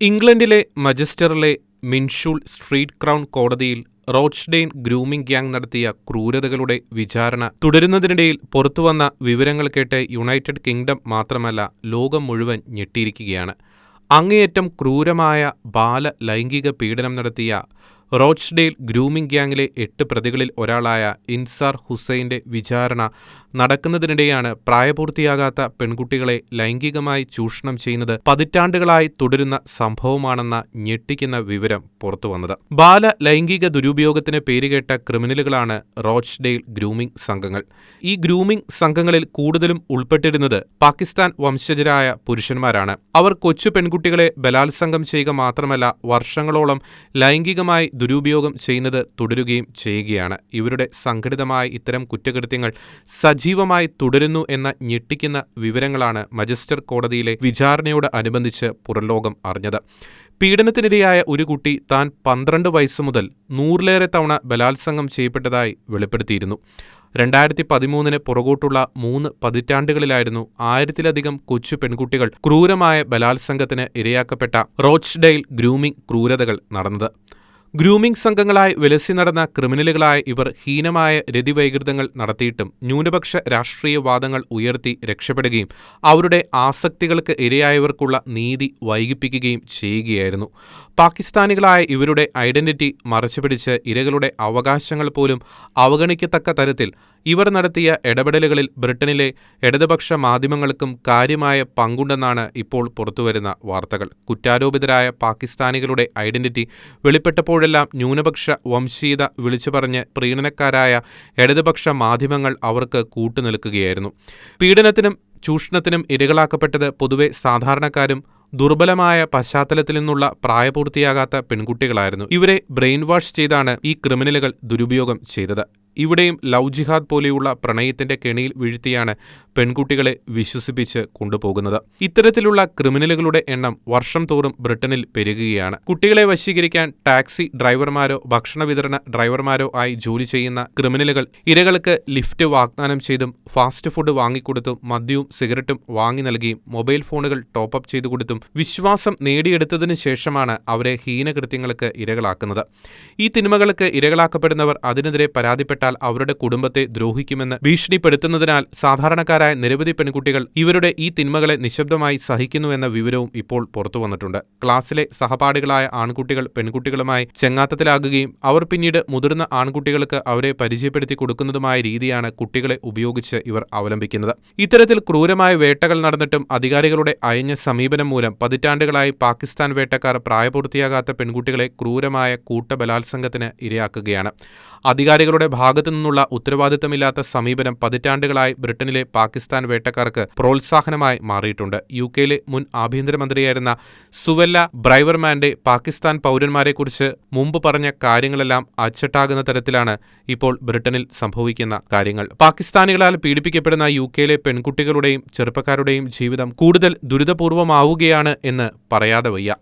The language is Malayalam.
ഇംഗ്ലണ്ടിലെ മജസ്റ്ററിലെ മിൻഷൂൾ സ്ട്രീറ്റ് ക്രൗൺ കോടതിയിൽ റോച്ച്ഡെയ്ൻ ഗ്രൂമിംഗ് ഗ്യാങ് നടത്തിയ ക്രൂരതകളുടെ വിചാരണ തുടരുന്നതിനിടയിൽ പുറത്തുവന്ന വിവരങ്ങൾ കേട്ട് യുണൈറ്റഡ് കിങ്ഡം മാത്രമല്ല ലോകം മുഴുവൻ ഞെട്ടിയിരിക്കുകയാണ്. അങ്ങേയറ്റം ക്രൂരമായ ബാല ലൈംഗിക പീഡനം നടത്തിയ റോച്ച്ഡെയിൽ ഗ്രൂമിംഗ് ഗ്യാങ്ങിലെ എട്ട് പ്രതികളിൽ ഒരാളായ ഇൻസാർ ഹുസൈന്റെ വിചാരണ നടക്കുന്നതിനിടെയാണ് പ്രായപൂർത്തിയാകാത്ത പെൺകുട്ടികളെ ലൈംഗികമായി ചൂഷണം ചെയ്യുന്നത് പതിറ്റാണ്ടുകളായി തുടരുന്ന സംഭവമാണെന്ന ഞെട്ടിക്കുന്ന വിവരം പുറത്തുവന്നത്. ബാല ലൈംഗിക ദുരുപയോഗത്തിന് പേരുകേട്ട ക്രിമിനലുകളാണ് റോച്ച്ഡേൽ ഗ്രൂമിംഗ് സംഘങ്ങൾ. ഈ ഗ്രൂമിംഗ് സംഘങ്ങളിൽ കൂടുതലും ഉൾപ്പെട്ടിരുന്നത് പാകിസ്ഥാൻ വംശജരായ പുരുഷന്മാരാണ്. അവർ കൊച്ചു പെൺകുട്ടികളെ ബലാത്സംഗം ചെയ്യുക മാത്രമല്ല വർഷങ്ങളോളം ലൈംഗികമായി ദുരുപയോഗം ചെയ്യുന്നത് തുടരുകയും ചെയ്യുകയാണ്. ഇവരുടെ സംഘടിതമായ ഇത്തരം കുറ്റകൃത്യങ്ങൾ സജീവമായി തുടരുന്നു എന്ന ഞെട്ടിക്കുന്ന വിവരങ്ങളാണ് മജിസ്റ്റർ കോടതിയിലെ വിചാരണയോട് അനുബന്ധിച്ച് പുറംലോകം അറിഞ്ഞത്. പീഡനത്തിനിരയായ ഒരു കുട്ടി താൻ പന്ത്രണ്ട് വയസ്സുമുതൽ നൂറിലേറെ തവണ ബലാത്സംഗം ചെയ്യപ്പെട്ടതായി വെളിപ്പെടുത്തിയിരുന്നു. രണ്ടായിരത്തി പതിമൂന്നിന് പുറകോട്ടുള്ള മൂന്ന് പതിറ്റാണ്ടുകളിലായിരുന്നു ആയിരത്തിലധികം കൊച്ചു പെൺകുട്ടികൾ ക്രൂരമായ ബലാത്സംഗത്തിന് ഇരയാക്കപ്പെട്ട റോച്ച്ഡെയിൽ ഗ്രൂമിംഗ് ക്രൂരതകൾ നടന്നത്. ഗ്രൂമിംഗ് സംഘങ്ങളായി വിലസി നടന്ന ക്രിമിനലുകളായ ഇവർ ഹീനമായ രതിവൈകൃതങ്ങൾ നടത്തിയിട്ടും ന്യൂനപക്ഷ രാഷ്ട്രീയ വാദങ്ങൾ ഉയർത്തി രക്ഷപ്പെടുകയും അവരുടെ ആസക്തികൾക്ക് ഇരയായവർക്കുള്ള നീതി വൈകിപ്പിക്കുകയും ചെയ്യുകയായിരുന്നു. പാകിസ്ഥാനികളായ ഇവരുടെ ഐഡന്റിറ്റി മറച്ചുപിടിച്ച് ഇരകളുടെ അവകാശങ്ങൾ പോലും അവഗണിക്കത്തക്ക തരത്തിൽ ഇവർ നടത്തിയ ഇടപെടലുകളിൽ ബ്രിട്ടനിലെ ഇടതുപക്ഷ മാധ്യമങ്ങൾക്കും കാര്യമായ പങ്കുണ്ടെന്നാണ് ഇപ്പോൾ പുറത്തുവരുന്ന വാർത്തകൾ. കുറ്റാരോപിതരായ പാകിസ്ഥാനികളുടെ ഐഡന്റിറ്റി വെളിപ്പെട്ടപ്പോഴെല്ലാം ന്യൂനപക്ഷ വംശീയത വിളിച്ചുപറഞ്ഞ് പ്രീണനക്കാരായ ഇടതുപക്ഷ മാധ്യമങ്ങൾ അവർക്ക് കൂട്ടുനിൽക്കുകയായിരുന്നു. പീഡനത്തിനും ചൂഷണത്തിനും ഇരകളാക്കപ്പെട്ടത് പൊതുവെ സാധാരണക്കാരും ദുർബലമായ പശ്ചാത്തലത്തിൽ നിന്നുള്ള പ്രായപൂർത്തിയാകാത്ത പെൺകുട്ടികളായിരുന്നു. ഇവരെ ബ്രെയിൻ വാഷ് ചെയ്താണ് ഈ ക്രിമിനലുകൾ ദുരുപയോഗം ചെയ്തത്. ഇവിടെയും ലവ് ജിഹാദ് പോലെയുള്ള പ്രണയത്തിന്റെ കെണിയിൽ വീഴ്ത്തിയാണ് പെൺകുട്ടികളെ വിശ്വസിപ്പിച്ച് കൊണ്ടുപോകുന്നത്. ഇത്തരത്തിലുള്ള ക്രിമിനലുകളുടെ എണ്ണം വർഷം തോറും ബ്രിട്ടനിൽ പെരുകുകയാണ്. കുട്ടികളെ വശീകരിക്കാൻ ടാക്സി ഡ്രൈവർമാരോ ഭക്ഷണ വിതരണ ഡ്രൈവർമാരോ ആയി ജോലി ചെയ്യുന്ന ക്രിമിനലുകൾ ഇരകൾക്ക് ലിഫ്റ്റ് വാഗ്ദാനം ചെയ്തും ഫാസ്റ്റ് ഫുഡ് വാങ്ങിക്കൊടുത്തും മദ്യവും സിഗരറ്റും വാങ്ങി നൽകിയും മൊബൈൽ ഫോണുകൾ ടോപ്പ് ചെയ്തു കൊടുത്തും വിശ്വാസം നേടിയെടുത്തതിനു ശേഷമാണ് അവരെ ഹീനകൃത്യങ്ങൾക്ക് ഇരകളാക്കുന്നത്. ഈ തിന്മകൾക്ക് ഇരകളാക്കപ്പെടുന്നവർ അതിനെതിരെ പരാതിപ്പെട്ടാൽ അവരുടെ കുടുംബത്തെ ദ്രോഹിക്കുമെന്ന് ഭീഷണിപ്പെടുത്തുന്നതിനാൽ സാധാരണക്കാരായ നിരവധി പെൺകുട്ടികൾ ഇവരുടെ ഈ തിന്മകളെ നിശ്ശബ്ദമായി സഹിക്കുന്നുവെന്ന വിവരവും ഇപ്പോൾ പുറത്തുവന്നിട്ടുണ്ട്. ക്ലാസ്സിലെ സഹപാഠികളായ ആൺകുട്ടികൾ പെൺകുട്ടികളുമായി ചെങ്ങാത്തത്തിലാകുകയും അവർ പിന്നീട് മുതിർന്ന ആൺകുട്ടികൾക്ക് അവരെ പരിചയപ്പെടുത്തി കൊടുക്കുന്നതുമായ രീതിയാണ് കുട്ടികളെ ഉപയോഗിച്ച് ഇവർ അവലംബിക്കുന്നത്. ഇത്തരത്തിൽ ക്രൂരമായ വേട്ടകൾ നടന്നിട്ടും അധികാരികളുടെ അയഞ്ഞ സമീപനം മൂലം പതിറ്റാണ്ടുകളായി പാകിസ്ഥാൻ വേട്ടക്കാർ പ്രായപൂർത്തിയാകാത്ത പെൺകുട്ടികളെ ക്രൂരമായ കൂട്ടബലാത്സംഗത്തിന് ഇരയാക്കുകയാണ്. അധികാരികളുടെ ഭാഗത്തുനിന്നുള്ള ഉത്തരവാദിത്തമില്ലാത്ത സമീപനം പതിറ്റാണ്ടുകളായി ബ്രിട്ടനിലെ പാകിസ്ഥാൻ വേട്ടക്കാർക്ക് പ്രോത്സാഹനമായി മാറിയിട്ടുണ്ട്. യു കെയിലെ മുൻ ആഭ്യന്തരമന്ത്രിയായിരുന്ന സുവെല്ല ബ്രൈവർമാന്റെ പാകിസ്ഥാൻ പൗരന്മാരെക്കുറിച്ച് മുമ്പ് പറഞ്ഞ കാര്യങ്ങളെല്ലാം അച്ചട്ടാകുന്ന തരത്തിലാണ് ഇപ്പോൾ ബ്രിട്ടനിൽ സംഭവിക്കുന്ന കാര്യങ്ങൾ. പാകിസ്ഥാനികളാൽ പീഡിപ്പിക്കപ്പെടുന്ന യു കെയിലെ പെൺകുട്ടികളുടെയും ചെറുപ്പക്കാരുടെയും ജീവിതം കൂടുതൽ ദുരിതപൂർവമാവുകയാണ് എന്ന് പറയാതെ വയ്യ.